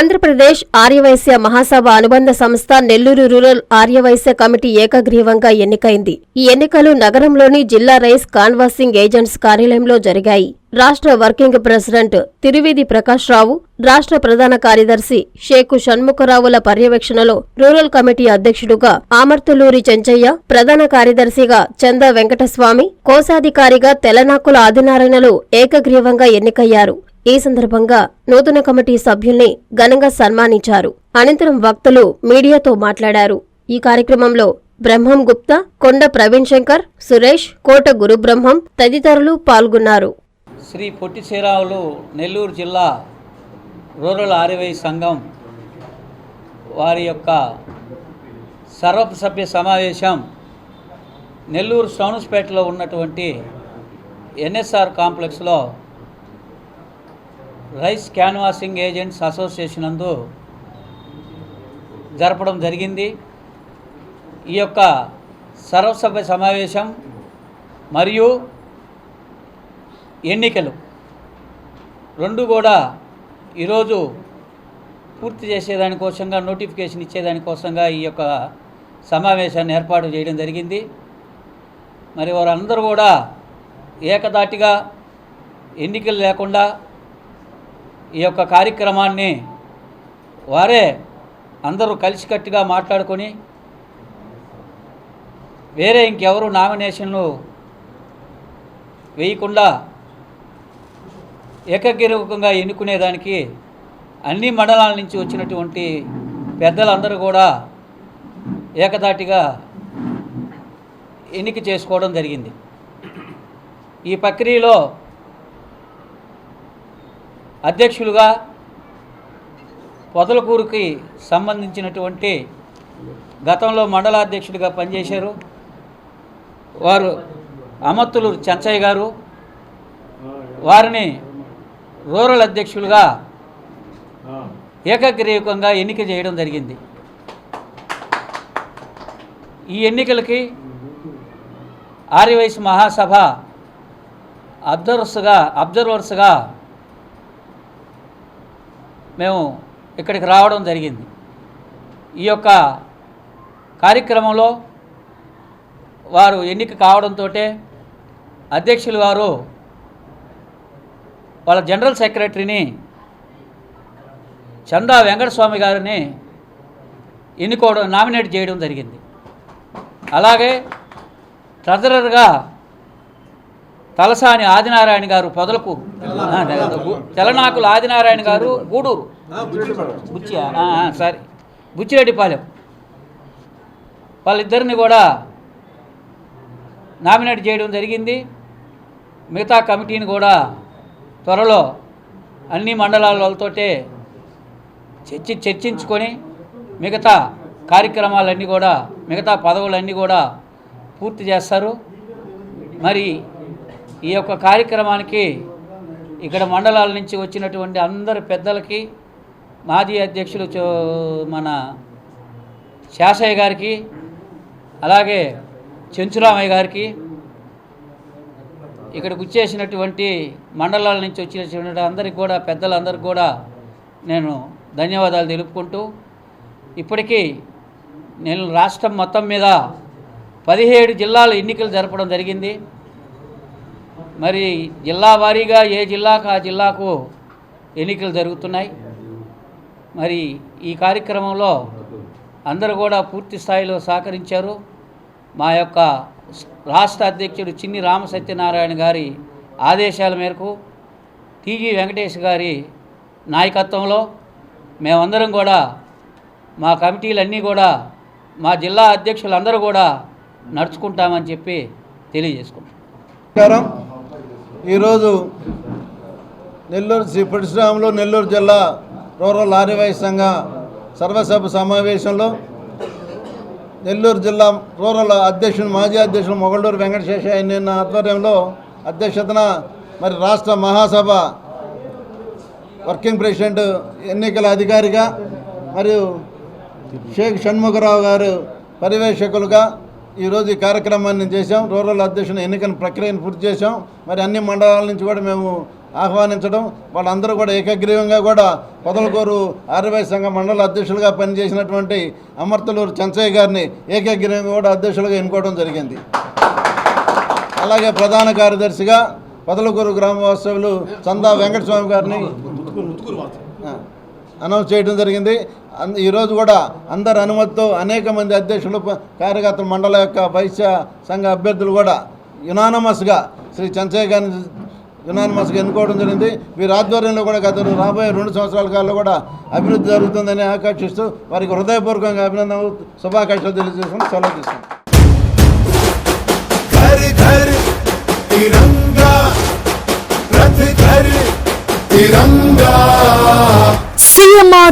ఆంధ్రప్రదేశ్ ఆర్యవైశ్య మహాసభ అనుబంధ సంస్థ Nellore rural Aryavysya committee ఏకగ్రీవంగా ఎన్నికైంది. ఈ ఎన్నికలు నగరంలోని జిల్లా రైస్ కాన్వాసింగ్ ఏజెంట్స్ కార్యాలయంలో జరిగాయి. రాష్ట్ర వర్కింగ్ ప్రెసిడెంట్ తిరువేది ప్రకాశ్రావు రాష్ట్ర ప్రధాన కార్యదర్శి షేకు షణ్ముఖరావుల పర్యవేక్షణలో రూరల్ కమిటీ అధ్యక్షుడుగా ఆమర్తులూరి చెంచయ్య ప్రధాన కార్యదర్శిగా చంద వెంకటస్వామి కోశాధికారిగా తెలనాకుల ఆదినారాయణలు ఏకగ్రీవంగా ఎన్నికయ్యారు. ఈ సందర్భంగా నూతన కమిటీ సభ్యుల్ని ఘనంగా సన్మానించారు. అనంతరం వక్తలు మీడియాతో మాట్లాడారు. ఈ కార్యక్రమంలో బ్రహ్మం గుప్తా కొండ ప్రవీణ్ శంకర్ సురేష్ కోట గురుబ్రహ్మం తదితరులు పాల్గొన్నారు. శ్రీ పొట్టి శ్రీరాములు నెల్లూరు జిల్లా రూరల్ ఆర్యవై సంఘం వారి యొక్క సర్వసభ్య సమావేశం నెల్లూరు సోనస్పేటలో ఉన్నటువంటి ఎన్ఎస్ఆర్ కాంప్లెక్స్లో రైస్ క్యాన్వాసింగ్ ఏజెంట్స్ అసోసియేషన్ నందు జరపడం జరిగింది. ఈ యొక్క సర్వసభ్య సమావేశం మరియు ఎన్నికలు రెండు కూడా ఈరోజు పూర్తి చేసేదానికోసంగా నోటిఫికేషన్ ఇచ్చేదానికోసంగా ఈ యొక్క సమావేశాన్ని ఏర్పాటు చేయడం జరిగింది. మరి వారందరూ కూడా ఏకదాటిగా ఎన్నికలు లేకుండా ఈ యొక్క కార్యక్రమాన్ని వారే అందరూ కలిసికట్టుగా మాట్లాడుకొని వేరే ఇంకెవరు నామినేషన్లు వేయకుండా ఏకగ్రీవకంగా ఎన్నుకునేదానికి అన్ని మండలాల నుంచి వచ్చినటువంటి పెద్దలందరూ కూడా ఏకదాటిగా ఎన్నిక చేసుకోవడం జరిగింది. ఈ ప్రక్రియలో అధ్యక్షులుగా పొదలకూరుకి సంబంధించినటువంటి గతంలో మండల అధ్యక్షుడిగా పనిచేశారు. వారు అమత్తులు చెంచయ్య గారు. వారిని రూరల్ అధ్యక్షులుగా ఏకగ్రీవకంగా ఎన్నిక చేయడం జరిగింది. ఈ ఎన్నికలకి ఆర్యవైస్ మహాసభ అబ్జర్వర్స్గా అబ్జర్వర్స్గా మేము ఇక్కడికి రావడం జరిగింది. ఈ యొక్క కార్యక్రమంలో వారు ఎన్నిక కావడంతో అధ్యక్షులు వారు వాళ్ళ జనరల్ సెక్రటరీని చందా వెంకటస్వామి గారిని ఎన్నుకోవడం నామినేట్ చేయడం జరిగింది. అలాగే ట్రెజరర్గా తలసాని ఆదినారాయణ గారు పొదలకు. తెలనాకుల ఆదినారాయణ గారు గూడూరు. బుచ్చి సరే. బుచ్చిరెడ్డిపాలెం. వాళ్ళిద్దరిని కూడా నామినేట్ చేయడం జరిగింది. మిగతా కమిటీని కూడా త్వరలో అన్ని మండలాలతోటే చర్చి చర్చించుకొని మిగతా కార్యక్రమాలన్నీ కూడా మిగతా పదవులన్నీ కూడా పూర్తి చేస్తారు. మరి ఈ యొక్క కార్యక్రమానికి ఇక్కడ మండలాల నుంచి వచ్చినటువంటి అందరి పెద్దలకి మాజీ అధ్యక్షులు చో- మన శాసయ్య గారికి అలాగే చెంచురామయ్య గారికి ఇక్కడికి వచ్చేసినటువంటి మండలాల నుంచి వచ్చినటువంటి అందరికి కూడా పెద్దలందరికీ కూడా నేను ధన్యవాదాలు తెలుపుకుంటూ ఇప్పటికీ నేను రాష్ట్రం మొత్తం మీద పదిహేడు జిల్లాల ఎన్నికలు జరపడం జరిగింది. మరి జిల్లా వారీగా ఏ జిల్లాకు ఆ జిల్లాకు ఎన్నికలు జరుగుతున్నాయి? మరి ఈ కార్యక్రమంలో అందరూ కూడా పూర్తి స్థాయిలో సహకరించారు. మా యొక్క రాష్ట్ర అధ్యక్షుడు చిన్ని రామ సత్యనారాయణ గారి ఆదేశాల మేరకు టీజీ వెంకటేష్ గారి నాయకత్వంలో మేమందరం కూడా మా కమిటీలన్నీ కూడా మా జిల్లా అధ్యక్షులందరూ కూడా నడుచుకుంటామని చెప్పి తెలియజేసుకుంటాం ఈరోజు నెల్లూరు శ్రీ పరశురాములు నెల్లూరు జిల్లా రూరల్ ఆర్యవై సంఘ సర్వసభ సమావేశంలో నెల్లూరు జిల్లా రూరల్ అధ్యక్షుడు మాజీ అధ్యక్షుడు మొగళ్ళూరు వెంకటశేషయ్య నిన్న ఆధ్వర్యంలో అధ్యక్షతన మరి రాష్ట్ర మహాసభ వర్కింగ్ ప్రెసిడెంట్ ఎన్నికల అధికారిగా మరియు షేక్ షణ్ముఖరావు గారు పర్యవేక్షకులుగా ఈరోజు ఈ కార్యక్రమాన్ని చేశాం. రూరల్ అధ్యక్షుని ఎన్నికల ప్రక్రియను పూర్తి చేశాం. మరి అన్ని మండలాల నుంచి కూడా మేము ఆహ్వానించడం వాళ్ళందరూ కూడా ఏకగ్రీవంగా కూడా పొదలకూరు ఆర్యవై సంఘ మండల అధ్యక్షులుగా పనిచేసినటువంటి అమర్తలూరు చెంచయ్య గారిని ఏకగ్రీవంగా కూడా అధ్యక్షులుగా ఎన్నుకోవడం జరిగింది. అలాగే ప్రధాన కార్యదర్శిగా పొదలకూరు గ్రామ వాస్తవులు చందా వెంకటస్వామి గారిని అనౌన్స్ చేయడం జరిగింది అన్- ఈరోజు కూడా అందరి అనుమతితో అనేక మంది అధ్యక్షులు ప- కార్యకర్తల మండల యొక్క వైశ్య సంఘ అభ్యర్థులు కూడా యునానమస్గా శ్రీ చంచయ్య గారిని యునానమస్గా ఎన్నుకోవడం జరిగింది వీరి ఆధ్వర్యంలో కూడా గత రాబోయే రెండు సంవత్సరాల కాలంలో కూడా అభివృద్ధి జరుగుతుందని ఆకాంక్షిస్తూ వారికి హృదయపూర్వకంగా అభినందనలు శుభాకాంక్షలు తెలియజేసుకుని సెలవు తీసుకుంటాం घर घर तिरंगा